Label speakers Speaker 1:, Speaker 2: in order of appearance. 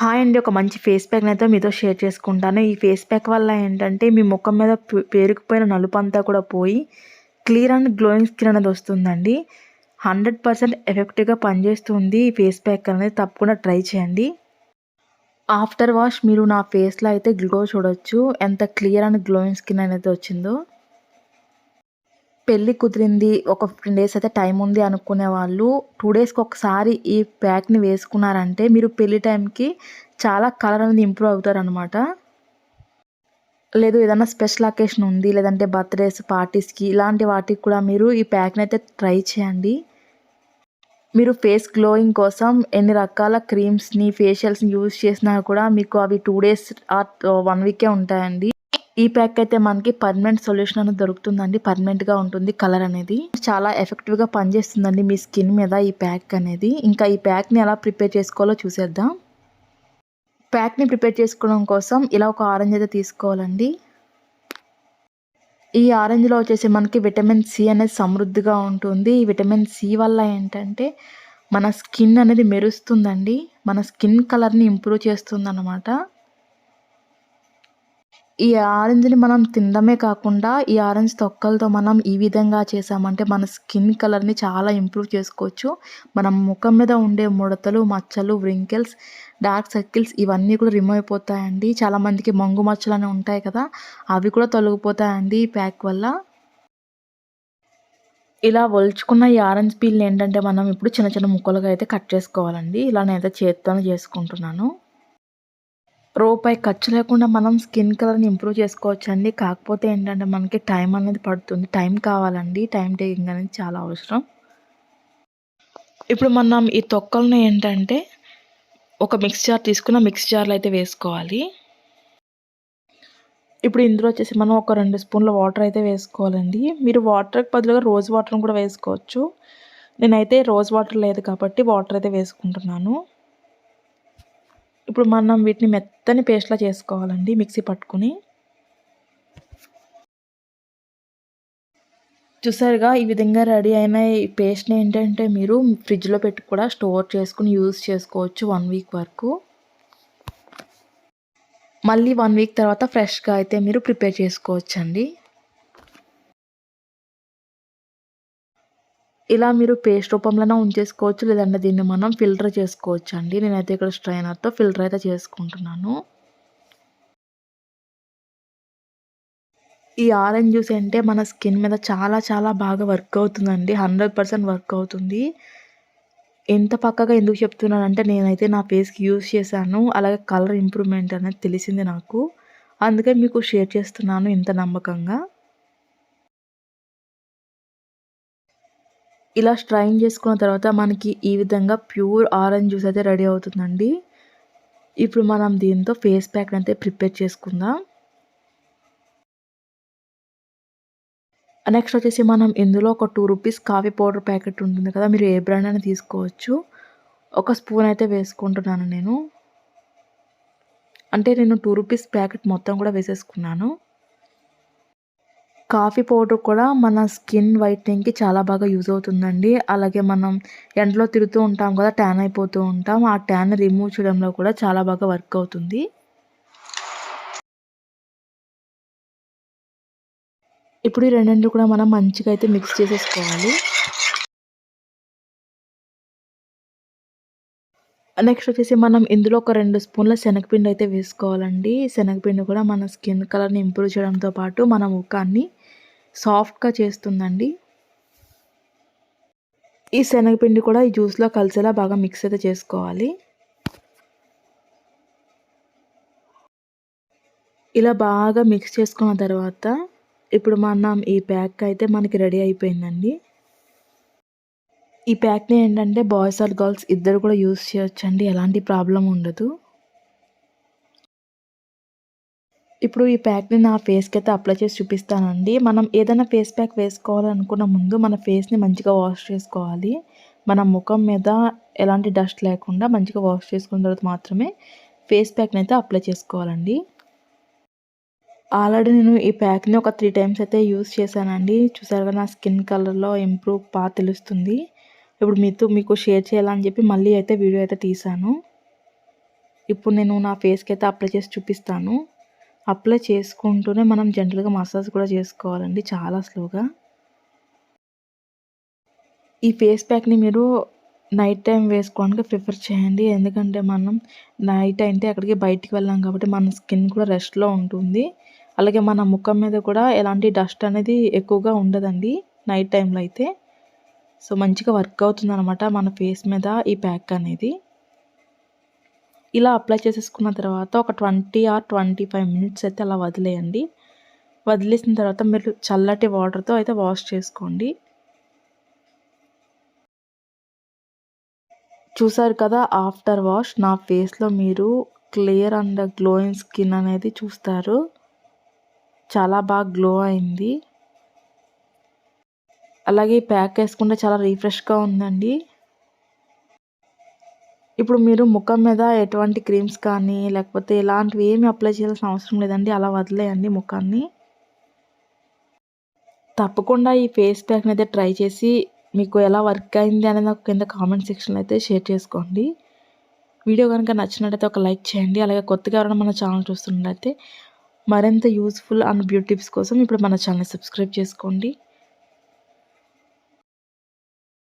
Speaker 1: Hi అండి ఒక మంచి ఫేస్ ప్యాక్ని అయితే మీతో షేర్ చేసుకుంటాను. ఈ ఫేస్ ప్యాక్ వల్ల ఏంటంటే మీ ముఖం మీద పేరుకుపోయిన నలుపు అంతా కూడా పోయి క్లియర్ అండ్ గ్లోయింగ్ స్కిన్ అనేది వస్తుందండి. హండ్రెడ్ పర్సెంట్ ఎఫెక్టివ్గా పనిచేస్తుంది ఈ ఫేస్ ప్యాక్ అనేది. తప్పకుండా ట్రై చేయండి. ఆఫ్టర్ వాష్ మీరు నా ఫేస్లో అయితే గ్లో చూడొచ్చు. ఎంత క్లియర్ అండ్ గ్లోయింగ్ స్కిన్ అనేది వచ్చిందో. పెళ్ళి కుదిరింది ఒక ఫిఫ్టీన్ డేస్ అయితే టైం ఉంది అనుకునే వాళ్ళు టూ డేస్కి ఒకసారి ఈ ప్యాక్ని వేసుకున్నారంటే మీరు పెళ్ళి టైంకి చాలా కలర్ అనేది ఇంప్రూవ్ అవుతారు అనమాట లేదు ఏదైనా స్పెషల్ అకేషన్ ఉంది లేదంటే బర్త్డేస్ పార్టీస్కి ఇలాంటి వాటికి కూడా మీరు ఈ ప్యాక్ని అయితే ట్రై చేయండి. మీరు ఫేస్ గ్లోయింగ్ కోసం ఎన్ని రకాల క్రీమ్స్ని ఫేషియల్స్ని యూజ్ చేసినా కూడా మీకు అవి టూ డేస్ ఆర్ వన్ వీకే ఉంటాయండి. ఈ ప్యాక్ అయితే మనకి పర్మనెంట్ సొల్యూషన్ అనేది దొరుకుతుందండి. పర్మనెంట్గా ఉంటుంది కలర్ అనేది. చాలా ఎఫెక్టివ్గా పనిచేస్తుందండి మీ స్కిన్ మీద ఈ ప్యాక్ అనేది. ఇంకా ఈ ప్యాక్ని ఎలా ప్రిపేర్ చేసుకోవాలో చూసేద్దాం. ప్యాక్ని ప్రిపేర్ చేసుకోవడం కోసం ఇలా ఒక ఆరెంజ్ అయితే తీసుకోవాలండి. ఈ ఆరెంజ్లో వచ్చేసి మనకి విటమిన్ సి అనేది సమృద్ధిగా ఉంటుంది. ఈ విటమిన్ సి వల్ల ఏంటంటే మన స్కిన్ అనేది మెరుస్తుందండి. మన స్కిన్ కలర్ని ఇంప్రూవ్ చేస్తుంది ఈ ఆరెంజ్ని మనం తినడమే కాకుండా ఈ ఆరెంజ్ తొక్కలతో మనం ఈ విధంగా చేసామంటే మన స్కిన్ కలర్ని చాలా ఇంప్రూవ్ చేసుకోవచ్చు. మనం ముఖం మీద ఉండే ముడతలు మచ్చలు వ్రింకిల్స్ డార్క్ సర్కిల్స్ ఇవన్నీ కూడా రిమూవ్ అయిపోతాయండి. చాలామందికి మంగు మచ్చలు అనేవి ఉంటాయి కదా అవి కూడా తొలగిపోతాయండి ఈ ప్యాక్ వల్ల. ఇలా ఒలుచుకున్న ఈ ఆరెంజ్ పీల్ ఏంటంటే మనం ఇప్పుడు చిన్న చిన్న ముక్కలుగా అయితే కట్ చేసుకోవాలండి. ఇలా నేనైతే చేత్తోనే చేసుకుంటున్నాను. రూపాయి ఖర్చు లేకుండా మనం స్కిన్ కలర్ని ఇంప్రూవ్ చేసుకోవచ్చు అండి కాకపోతే ఏంటంటే మనకి టైం అనేది పడుతుంది. టైం కావాలండి. టైం టేకింగ్ అనేది చాలా అవసరం. ఇప్పుడు మనం ఈ తొక్కలను ఏంటంటే ఒక మిక్స్ జార్ తీసుకున్న మిక్స్ జార్లో అయితే వేసుకోవాలి. ఇప్పుడు ఇందులో వచ్చేసి మనం ఒక రెండు స్పూన్ల వాటర్ అయితే వేసుకోవాలండి. మీరు వాటర్కి బదులుగా రోజ్ వాటర్ని కూడా వేసుకోవచ్చు. నేనైతే రోజ్ వాటర్ లేదు కాబట్టి వాటర్ అయితే వేసుకుంటున్నాను. ఇప్పుడు మనం వీటిని మెత్తని పేస్ట్లా చేసుకోవాలండి మిక్సీ పట్టుకుని. చూసారుగా ఈ విధంగా రెడీ అయిన పేస్ట్ని ఏంటంటే మీరు ఫ్రిడ్జ్లో పెట్టి కూడా స్టోర్ చేసుకుని యూజ్ చేసుకోవచ్చు వన్ వీక్ వరకు. మళ్ళీ వన్ వీక్ తర్వాత ఫ్రెష్గా అయితే మీరు ప్రిపేర్ చేసుకోవచ్చండి. ఇలా మీరు పేస్ట్ రూపంలోనే ఉంచేసుకోవచ్చు లేదంటే దీన్ని మనం ఫిల్టర్ చేసుకోవచ్చు అండి నేనైతే ఇక్కడ స్ట్రైనర్తో ఫిల్టర్ అయితే చేసుకుంటున్నాను. ఈ ఆరెంజ్ జ్యూస్ అంటే మన స్కిన్ మీద చాలా చాలా బాగా వర్క్ అవుతుందండి. హండ్రెడ్ పర్సెంట్ వర్క్ అవుతుంది. ఎంత పక్కగా ఎందుకు చెప్తున్నానంటే నేనైతే నా ఫేస్కి యూజ్ చేశాను. అలాగే కలర్ ఇంప్రూవ్మెంట్ అనేది తెలిసింది నాకు. అందుకే మీకు షేర్ చేస్తున్నాను ఇంత నమ్మకంగా. ఇలా స్ట్రైన్ చేసుకున్న తర్వాత మనకి ఈ విధంగా ప్యూర్ ఆరెంజ్ జ్యూస్ అయితే రెడీ అవుతుందండి. ఇప్పుడు మనం దీంతో ఫేస్ ప్యాక్ అయితే ప్రిపేర్ చేసుకుందాం. నెక్స్ట్ వచ్చేసి మనం ఇందులో ఒక two rupees coffee powder packet ఉంటుంది కదా మీరు ఏ బ్రాండ్ అయినా తీసుకోవచ్చు. ఒక స్పూన్ అయితే వేసుకుంటున్నాను నేను. అంటే నేను టూ రూపీస్ ప్యాకెట్ మొత్తం కూడా వేసేసుకున్నాను. కాఫీ పౌడర్ కూడా మన స్కిన్ వైట్నింగ్కి చాలా బాగా యూజ్ అవుతుందండి. అలాగే మనం ఎండలో తిరుగుతూ ఉంటాం కదా ట్యాన్ అయిపోతూ ఉంటాం. ఆ ట్యాన్ రిమూవ్ చేయడంలో కూడా చాలా బాగా వర్క్ అవుతుంది. ఇప్పుడు ఈ రెండింటి కూడా మనం మంచిగా అయితే మిక్స్ చేసేసుకోవాలి. నెక్స్ట్ వచ్చేసి మనం ఇందులో ఒక రెండు స్పూన్ల శనగపిండి అయితే వేసుకోవాలండి. శనగపిండి కూడా మన స్కిన్ కలర్ని ఇంప్రూవ్ చేయడంతో పాటు మన ముఖాన్ని సాఫ్ట్గా చేస్తుందండి. ఈ శనగపిండి కూడా ఈ జ్యూస్లో కలిసేలా బాగా మిక్స్ అయితే చేసుకోవాలి. ఇలా బాగా మిక్స్ చేసుకున్న తర్వాత ఇప్పుడు మనం ఈ ప్యాక్ అయితే మనకి రెడీ అయిపోయిందండి. ఈ ప్యాక్ని ఏంటంటే బాయ్స్ ఆర్ గర్ల్స్ ఇద్దరు కూడా యూస్ చేయొచ్చండి ఎలాంటి ప్రాబ్లం ఉండదు. ఇప్పుడు ఈ ప్యాక్ని నా ఫేస్కి అయితే అప్లై చేసి చూపిస్తానండి. మనం ఏదైనా ఫేస్ ప్యాక్ వేసుకోవాలనుకున్న ముందు మన ఫేస్ని మంచిగా వాష్ చేసుకోవాలి. మన ముఖం మీద ఎలాంటి డస్ట్ లేకుండా మంచిగా వాష్ చేసుకున్న తర్వాత మాత్రమే ఫేస్ ప్యాక్ని అయితే అప్లై చేసుకోవాలండి. ఆల్రెడీ నేను ఈ ప్యాక్ని ఒక త్రీ టైమ్స్ అయితే యూస్ చేశానండి. చూసారుగా నా స్కిన్ కలర్లో ఇంప్రూవ్ బాగా తెలుస్తుంది. ఇప్పుడు మీతో మీకు షేర్ చేయాలని చెప్పి మళ్ళీ అయితే వీడియో అయితే తీసాను ఇప్పుడు నేను నా ఫేస్కి అయితే అప్లై చేసి చూపిస్తాను. అప్లై చేసుకుంటూనే మనం జనరల్గా మసాజ్ కూడా చేసుకోవాలండి చాలా స్లోగా ఈ ఫేస్ ప్యాక్ని మీరు నైట్ టైం వేసుకోవడానికి ప్రిఫర్ చేయండి. ఎందుకంటే మనం నైట్ అయితే అక్కడికి బయటికి వెళ్ళాం కాబట్టి మన స్కిన్ కూడా రెస్ట్లో ఉంటుంది. అలాగే మన ముఖం మీద కూడా ఎలాంటి డస్ట్ అనేది ఎక్కువగా ఉండదండి నైట్ టైంలో అయితే. సో మంచిగా వర్క్ అవుతుంది అనమాట మన ఫేస్ మీద ఈ ప్యాక్ అనేది. ఇలా అప్లై చేసేసుకున్న తర్వాత ఒక twenty or twenty five minutes అయితే అలా వదిలేయండి. వదిలేసిన తర్వాత మీరు చల్లటి వాటర్తో అయితే వాష్ చేసుకోండి. చూసారు కదా ఆఫ్టర్ వాష్ నా ఫేస్లో మీరు క్లియర్ అండ్ గ్లోయింగ్ స్కిన్ అనేది చూస్తారు. చాలా బాగా గ్లో అయింది. అలాగే ఈ ప్యాక్ వేసుకుంటే చాలా రీఫ్రెష్గా ఉందండి. ఇప్పుడు మీరు ముఖం మీద ఎటువంటి క్రీమ్స్ కానీ లేకపోతే ఇలాంటివి ఏమి అప్లై చేయాల్సిన అవసరం లేదండి. అలా వదిలేయండి ముఖాన్ని. తప్పకుండా ఈ ఫేస్ ప్యాక్ని అయితే ట్రై చేసి మీకు ఎలా వర్క్ అయింది అనేది నాకు కింద కామెంట్ సెక్షన్లో అయితే షేర్ చేసుకోండి. వీడియో కనుక నచ్చినట్టయితే ఒక లైక్ చేయండి. అలాగే కొత్తగా ఎవరైనా మన ఛానల్ చూస్తున్నట్టయితే మరింత యూస్ఫుల్ అండ్ బ్యూటీ టిప్స్ కోసం ఇప్పుడు మన ఛానల్ సబ్స్క్రైబ్ చేసుకోండి.